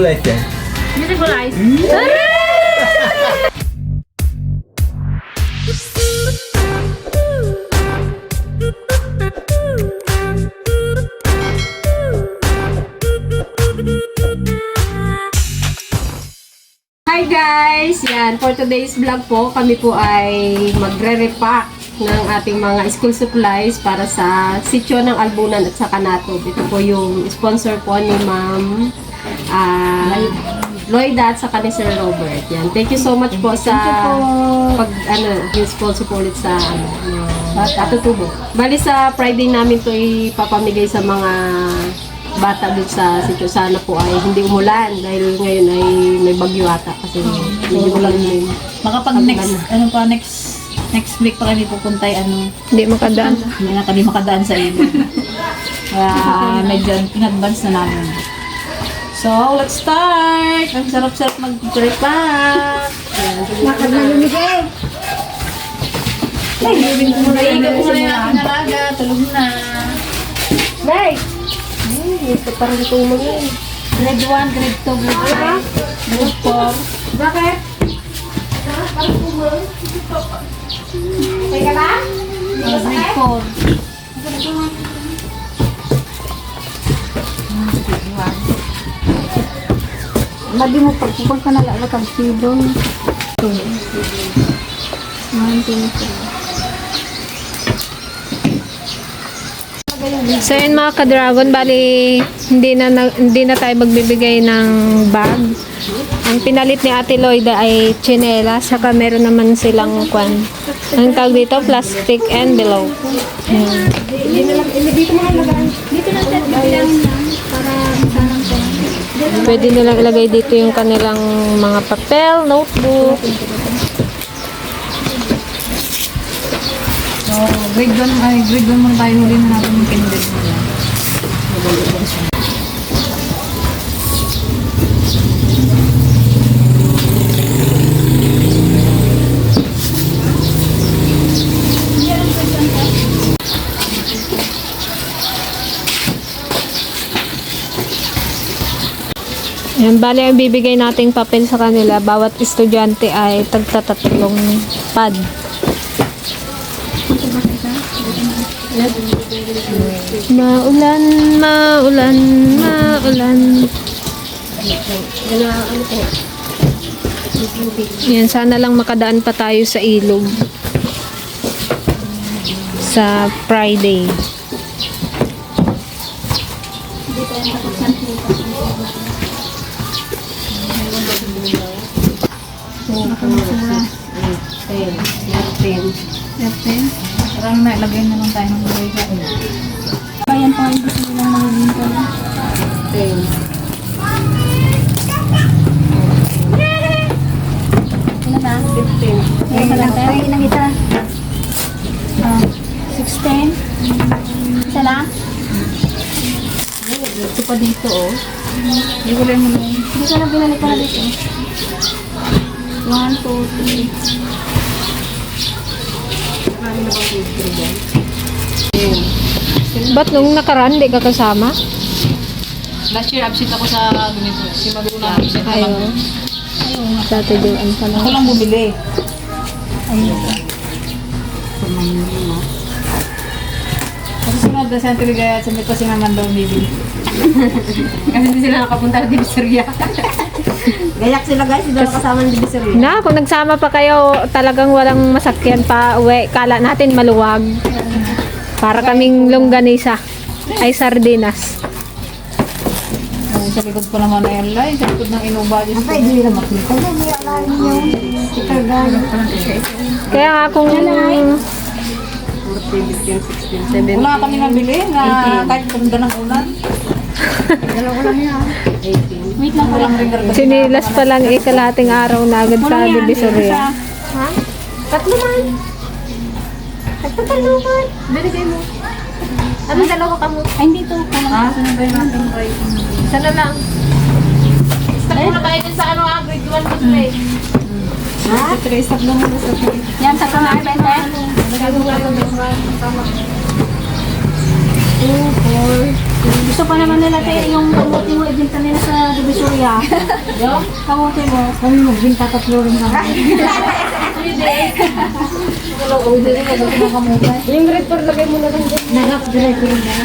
Beautiful eyes yan. Beautiful eyes. Hi guys! Yan, for today's vlog po, kami po ay magre-repack ng ating mga school supplies para sa sityo ng Albunan at sa Kanatog. Ito po yung sponsor po ni Ma'am ah, Lloyda at sa ni Sir Robert. Yan. Thank you so much po sa pag ano, yung sponsor po ulit sa ano, yung katutubo. Bali sa Friday namin to ipapamigay sa mga bata dun sa sityo. Sana po ay hindi umulan dahil ngayon ay may bagyo ata kasi medyo ulan din. Baka pag next, ano pa, next next week pa kami pupunta ay ano, Hindi makadaan. hindi na kami makadaan sa ilog. Kaya medyo in advance na namin. So, let's start! Ang sarap-sarap mag-repack! Nakaglalumigay. Naiigap ko muna yung aking alaga, tulog na. Nay! Ay, ito parang tumang yun. Grade 1, grade 2, grade 3, grade 4. Bakit? Okay ka ba? Uh, grade 4. Lagi mo pagpupag ka na lang kang sidong. So yun mga ka-dragon, bali hindi na, na- hindi na tayo magbibigay ng bag. Ang pinalit ni Ate Lloyda ay chinela, saka meron naman silang kwan. Ang tawag dito, plastic envelope. Ayan. Pwede nilang ilagay dito yung kanilang mga papel, notebook. So, grade 1, ay grade 1 muna tayo huli na natin yung kinder muna. Yan, bali ang bibigay nating papel sa kanila, bawat estudyante ay tagtatatlong pad. Maulan, maulan, maulan. Yan, sana lang makadaan pa tayo sa ilog. Sa Friday. Captain, parang nailagay na lang tayo ng gulay sa ulo. Bayan pa yung gusto nilang magiging ko. Ano na? 15. Ngayon lang tayo. Ngayon lang isa. Ah, 16. Isa lang? Ito pa dito, oh. Hindi ko rin mo lang. Hindi ko na binalik ko na dito. 1, 2, 3. Ba't nung nakaraan, di ka kasama? Last year, absent ako sa ganito. Si Magulo na absent ako. Ayun. Dati doon pala. Ako lang bumili. Kasi sunod na sa Antiligaya at sabi ko si Maman daw bibili. Kasi hindi sila nakapunta ng Divisoria. Gayak sila guys, hindi na kasama ng Divisoria. Na, kung nagsama pa kayo, talagang walang masakyan pa uwi. Kala natin maluwag. Para kaming longganisa. Ay sardinas. Ay, sa likod pa naman na airline, sa likod ng. Diyos ko. hindi na makita. Hindi alahin niyo. Kaya nga kung... 14, 15, 16, 17. Wala kami nabili na kahit ganda ng ulan. Dalawa ko lang yan. 18. Wait lang, gargan. Sinilas pa lang ikalating araw na agad sa Divisoria. Ha? Tatlo man. Tatlo man. Binigay mo. Ano dalawa ka mo? Ay, hindi to. Ah, sino ba yung natin right? Isa na lang. Start mo na tayo din sa ano ah, grade 1 ko sila eh. Ha? Trace up lang muna sa trace. Yan, sa kanang bente. Gusto pa naman nila tayo yung kamote mo, ibinta nila sa Divisoria. Yo? Kamote mo, kami mo, binta tatlo rin kami. Yung report lagay mo na lang dyan. Nag-upgrade ko rin na.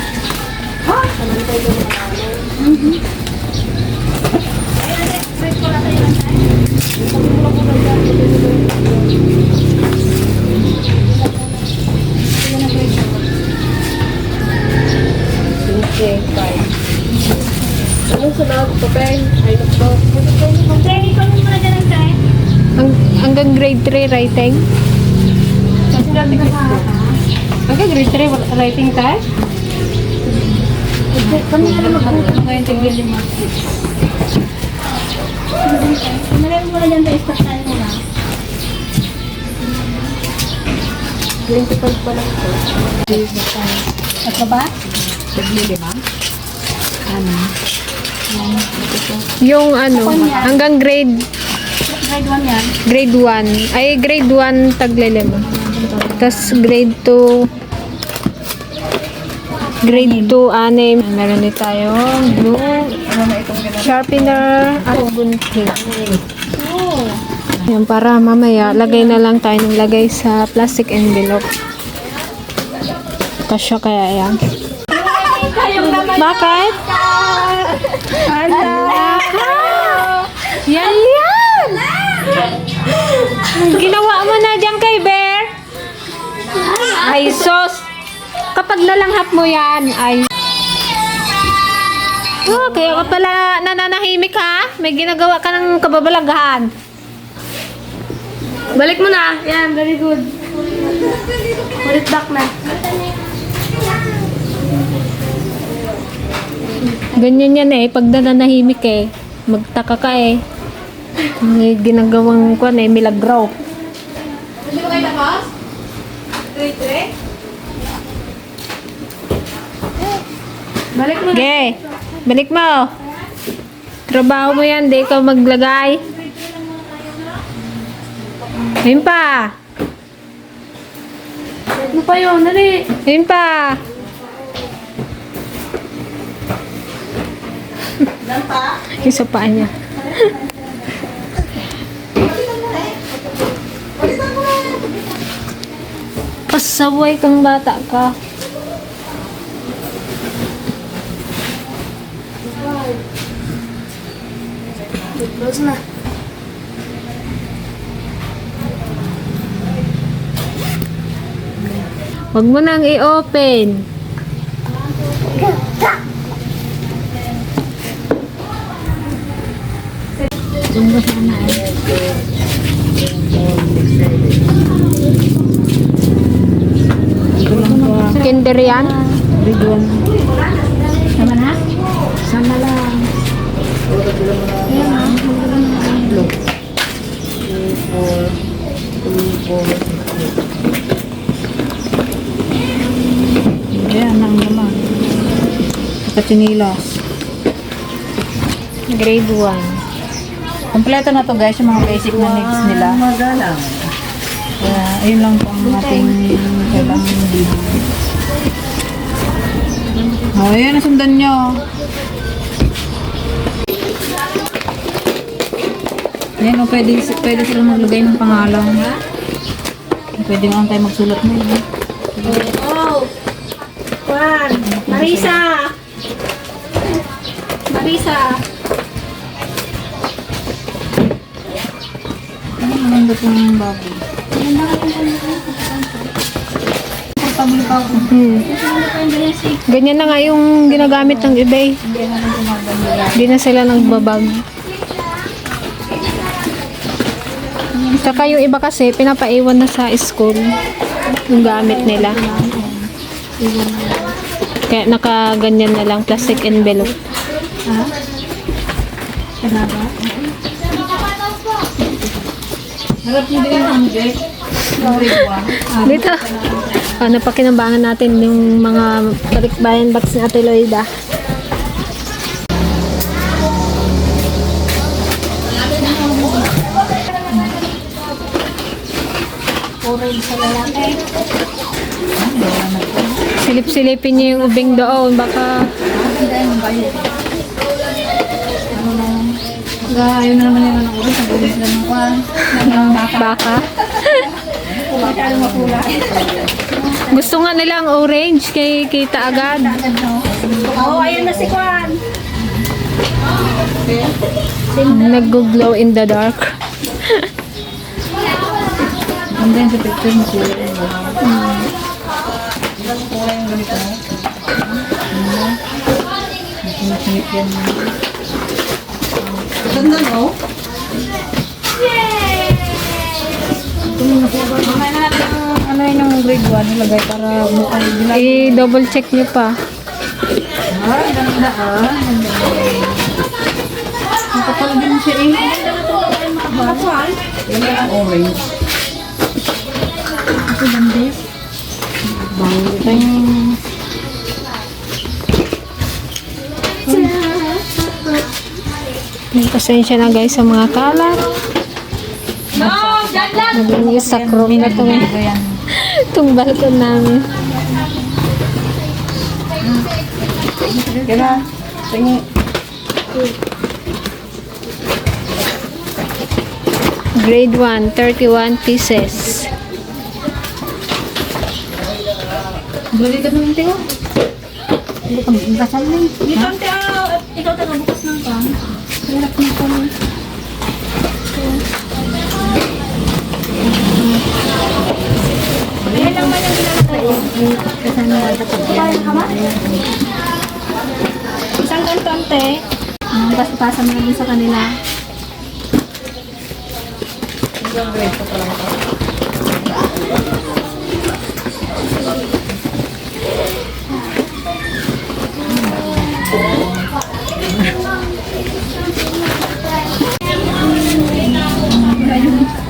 Okay, fine. Sunod? Papel? Ay, nako. Training ko mo muna dyan ang time. Hang, hanggang grade 3 writing? Kasi natin ka Hanggang grade 3 writing tayo? Kami na lang magpupunta. Ngayon, tigil lima. Kumalang muna dyan tayo, start tayo muna. 25 pa lang ito. At ba ba? Tigil lima. Ano? Yung ano, hanggang grade Grade 1 yan. grade 1. Ay, grade 1 taglilim. Tapos grade 2 grade 2 anim. Meron din tayong blue sharpener at gunting. Yan, para mamaya lagay na lang tayo ng lagay sa plastic envelope. Kasya kaya yan. Bakit? Ala! Yan yan! Ginawa mo na dyan kay Bear? Ay, sos! Kapag nalanghap mo yan, ay... Oh, kaya ka pala nananahimik ha? May ginagawa ka ng kababalaghan. Balik mo na. Yan, very good. Put back na. Ganyan yan eh. Pag nananahimik eh. Magtaka ka eh. May ginagawang kwan eh. Milagro. Hindi ba kayo tapos? 3? Balik mo. Ge. Balik mo. Trabaho mo yan. Di ka maglagay. Ayun pa. Ano pa yun? Dali. Ayun pa. Yung sa paa niya. Pasaway kang bata ka. Close na. Huwag mo nang i-open. Kinder yan? 1. Sama na? Sana lang. Ayan, ang naman. Kapachinilas. Grade 1. Kompleto na to guys, yung mga basic na needs nila. Magalang. Kaya, ayun lang po ang ating kailangan dito. Oh, ayan, nasundan nyo. Ayan, oh, pwede, pwede sila maglagay ng pangalan. Pwede naman tayo magsulat na yun. Oh! Juan! Marisa! Marisa! Ano, maganda po yung bago. Komportable pa ako. Hmm. Ganyan na nga yung ginagamit ng eh. Hindi na sila nagbabag. Saka yung iba kasi, pinapaiwan na sa school yung gamit nila. Kaya nakaganyan na lang, plastic envelope. Kanaba? Harap mo din. Grade 1. Dito, ah, napakinambangan natin yung mga balikbayan box ni Ate po. Silip-silipin niyo yung ubing doon. Baka Hindi, yung bayo. Ano na, Ga, ayaw na naman yung ng oras. Ang gulis lang ng kwan. Ng baka. baka. Masyado mapula. Gusto nga nilang orange kay kita agad. Oo, ayun na si Kwan. Nag-glow in the dark. Ang din sa picture mo kulay yung gano'n. Ilang kulay yung ganito mo? Ano? Sinit yan. Ganda no? Mamaya na natin ang ano yun yung grade 1 nilagay para mukhang dilag. I-double check niyo pa. Ah, ganda ah. Ganda. Ang kapal din siya eh. Kapal? Yan na ang orange. Ito ganda. Bango ito yung... Pasensya na guys sa mga kalat. Naging isakro na itong, Ito yan. itong balkon namin. Kaya, tingin. Grade 1, 31 pieces. Balik ka naman tayo. Hindi ka magkasal na eh. Dito ang tayo. Ikaw ka. Hirap na kami. Ayan lang man yung ginagawa ko. Kasama na ka ba? Isang kantante. Um, Basta-pasa mo na sa kanila. Hanggang grade pa lang ito.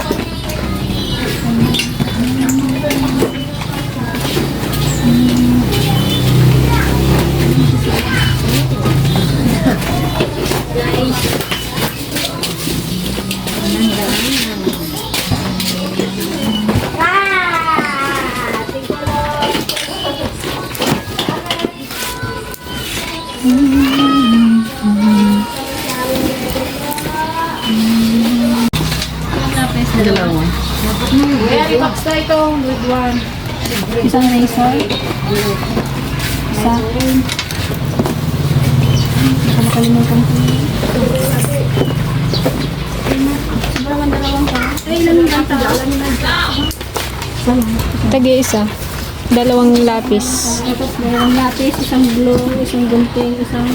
Dalawa. Kaya i-box na ito, grade 1. Isang razor. Isa. Nakalimutan ko. Sobrang dalawang pa. Ay, ilan yung ganta? Tagi isa. Dalawang lapis. Tapos dalawang lapis, isang glue, isang gunting, isang...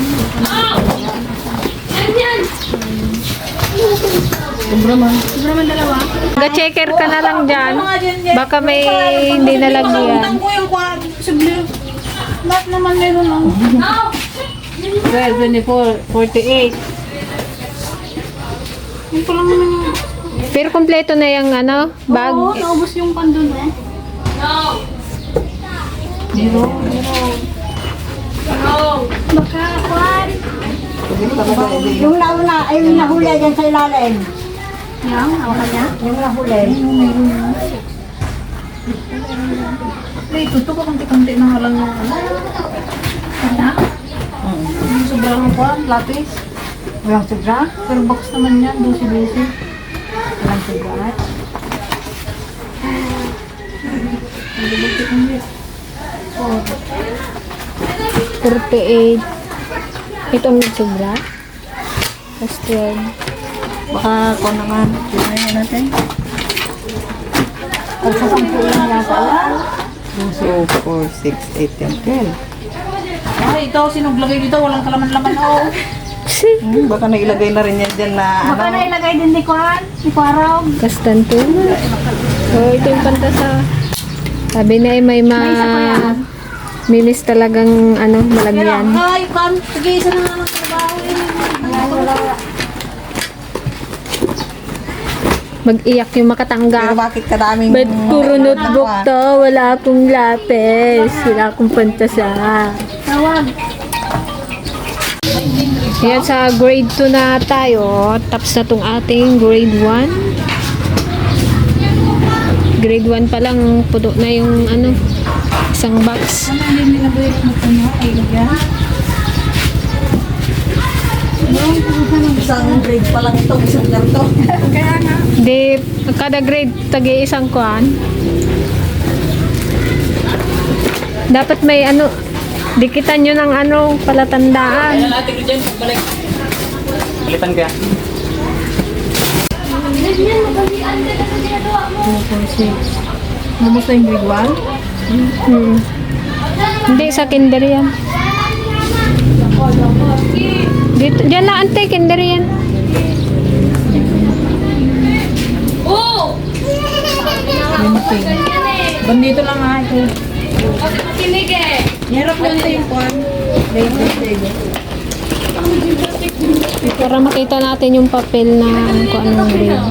Sobrang man. Sobrang dalawa. Ga-checker ka na lang dyan. Baka may hindi nalagyan. ko yung kwan. Lahat naman meron lang. 12, 24, 48. Yung pa lang naman yung... Pero kompleto na yung ano, bag. Oo, naubos yung pandun eh. Zero. Baka, kwan. Yung nauna, ay yung nahuli dyan sa ilalim. Yang, hawakan niya. Yung nahuli. Ay, tuto ko konti-konti na lang yung ano. Kanda? Yung sobrang kwan, lapis. Walang sobra. Pero box naman yan, 12-12. Walang sobra. Oh, 48. Ito ang sobra. Tapos 12. Baka ako naman. Tingnan natin. Pag sa sampu lang yata. So, 4, 6, 8, 10, 12. Ay, ito, sinuglagay dito, walang kalaman-laman. Oh. Hmm, baka nailagay na rin yan dyan na Baka ano. nailagay din ni Kwan, ni Kwarog. Kastanto. So, ito yung pantasa. Sabi na eh, may ma... May isa pa yan. Mimis talagang ano, malagyan. Ay, kan, sige, isa na nga ng trabaho. Mag-iyak yung Pero makatanggap. bakit kadaming... Ba't puro notebook to? Wala akong lapis. Wala akong pantasa. Tawag. Ayan, sa grade 2 na tayo. Tapos na tong ating grade 1. Grade 1 pa lang, puto na yung ano, Isang box. Ano hindi nila ba yung ano? Ay. Isang grade pa lang itong isang ganito. Kaya nga. Di, kada grade, tagi isang kuan. Dapat may ano, dikitan nyo ng ano, palatandaan. natin ko dyan, pagbalik. Palitan kaya. Namusta yung grade 1? Hmm. Hindi, sa kinder yan. Dito, dyan na, ante, kinder yan. Bandito lang nga ito. Hirap lang ito yung kwan. Para makita natin yung papel na kung anong grade.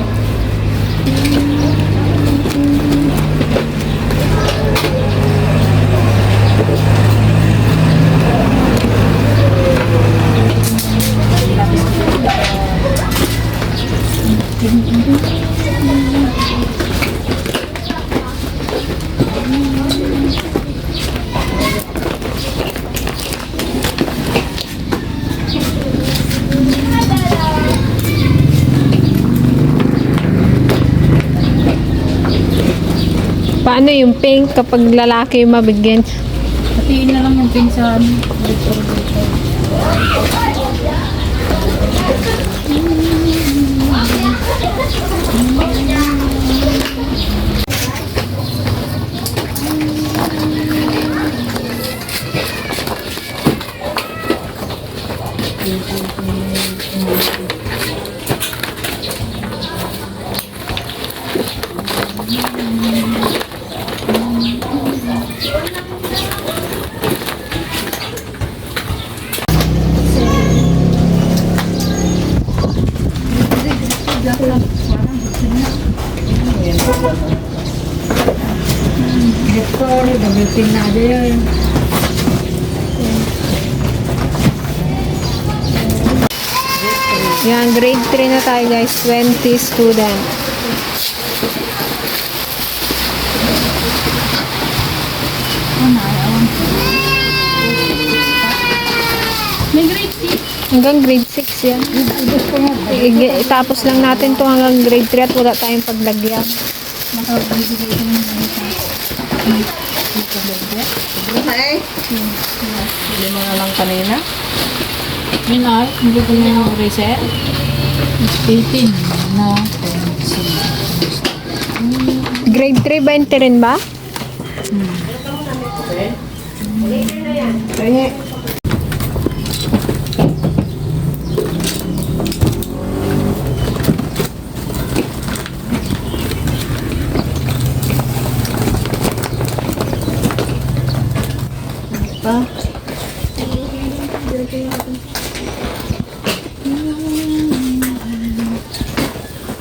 Paano yung pink kapag lalaki yung mabigyan? Hatiin na lang yung pinsan. Hector, double pin na din. Yan, grade 3 na tayo guys. 20 student. May grade 6. Hanggang grade 6 yan. I- Itapos lang natin to hanggang grade 3 at wala tayong paglagyan. Hindi mo na lang kanina. Yun ay, hindi ko na yung reset. 18 na Grade 3, 20 rin ba? kaya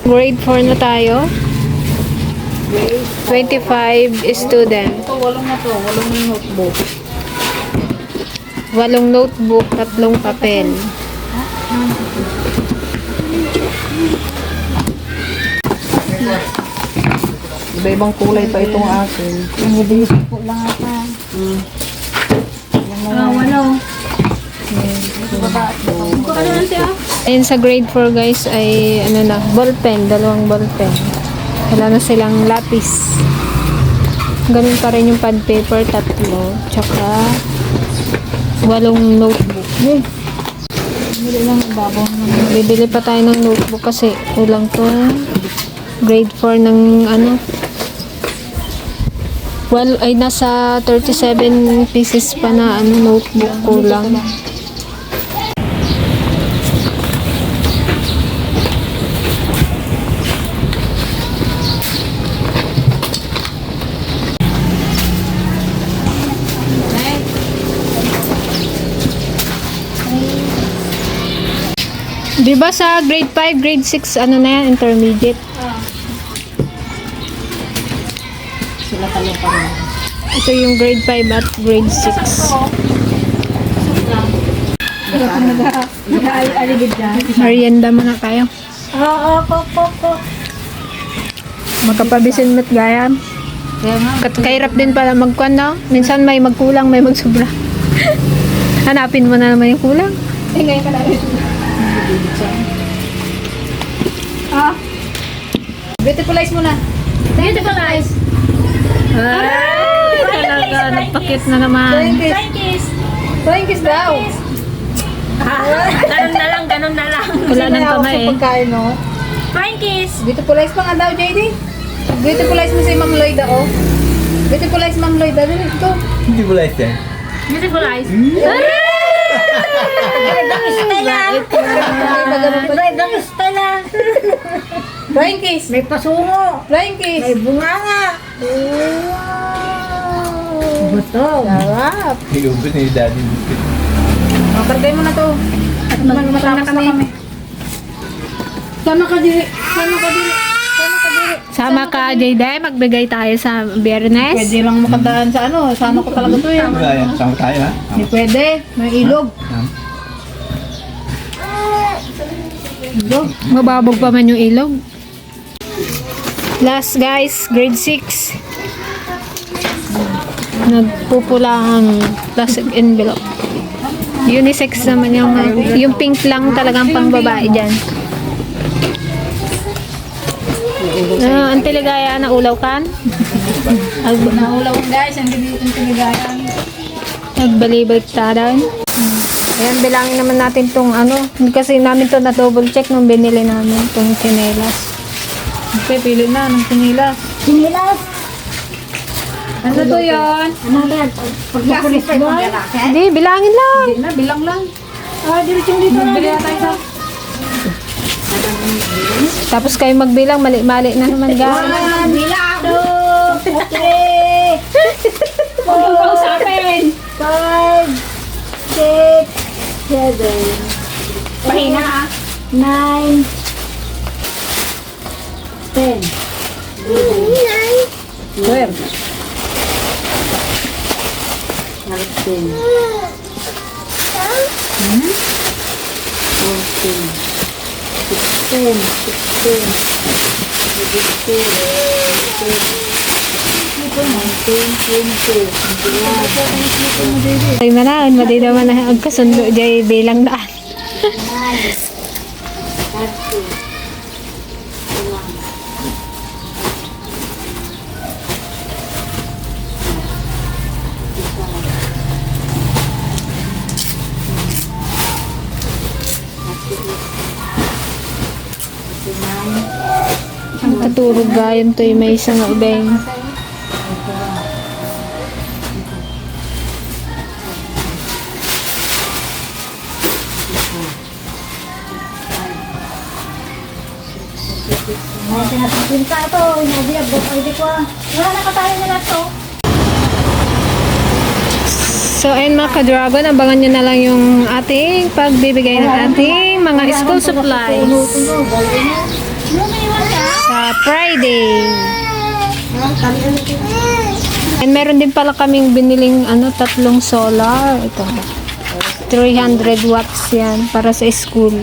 Grade 4 na tayo. 25 student. Ito, walong na to. Walong notebook. Walong notebook, tatlong papel. Iba-ibang kulay pa itong akin. po lang ata. Ah, walo. Ayun sa grade 4 guys ay ano na, ballpen, dalawang ballpen. Wala na silang lapis. Ganun pa rin yung pad paper, tatlo. Tsaka walong notebook. Eh, Hindi lang babaw. Bibili pa tayo ng notebook kasi kulang to. Grade 4 ng ano. Well, ay nasa 37 pieces pa na ano notebook kulang. Di ba sa grade 5, grade 6, ano na yan, intermediate? Talo pa rin. Ito yung grade 5 at grade 6. Aligid dyan. Merienda muna tayo. Oo, po, po, po. Makapabisin mo't gaya. Kat- Kahirap din pala magkuhan no? Minsan may magkulang, may magsubra. Hanapin mo na naman yung kulang. Eh, ngayon ka na rin. Ah. beautifulize mo na. Beautifulize. Ay, talaga, nagpakit na naman. Flying kiss. Flying kiss daw. Ganun na lang, ganun na lang. Wala nang kamay eh. Pagkain, no? Flying kiss. Beautifulize pa nga daw, JD. Beautifulize mo si Ma'am Lloyda, oh. Beautifulize Ma'am Lloyda. Dali, ito. Hindi mo lang yan. Beautifulize. Flying kiss. May pasungo. Flying kiss. May bunganga. Buto. Sarap. Iubos ni daddy. Oh, kargay mo na to. At mag matapos na kami. Sama ka diri. Sama ka diri. Sama ka, Jayday. Magbigay tayo sa biyernes. Pwede lang makadaan sa ano. Sama ko talaga to eh. Kaya, sama tayo ha. Hindi pwede. May ilog. Mababog pa man yung ilog. Last guys, grade 6. Nagpupula ang plastic envelope. Unisex naman yung, yung pink lang talagang pang babae dyan. Ah, ang tiligaya na ulaw kan? Naulaw guys. Ang tinigayan. Nagbalibalik taran. Ayan, bilangin naman natin tong ano. Kasi namin to na double check nung binili namin tong chinelas. Okay, pili na ng sinilas. Sinilas! Ano to yun? Ano yan? Pag mo? Hindi, bilangin lang. Hindi na, bilang lang. Ah, diretsong dito na. Bili tayo sa... Tapos kayo magbilang, mali-mali na naman gano'n. One, bilang, two, three, four, five, six, seven, eight, ah. nine, 10, 11, 12, 13, 14, 15, 16, 17, 18, 19, 20, 21. Ay maraon, maday naman na ang kasundo, jay bilang daan. 30, puro gayam to eh, may isang ubeng. Ay, sinasakin ka ito. Inadiyag ko. Pwede ko. Wala na katayo nila ito. So, ayun mga ka-dragon, abangan nyo na lang yung ating pagbibigay ng ating mga school supplies. Friday. And meron din pala kaming biniling ano, tatlong solar. Ito. 300 watts yan para sa school.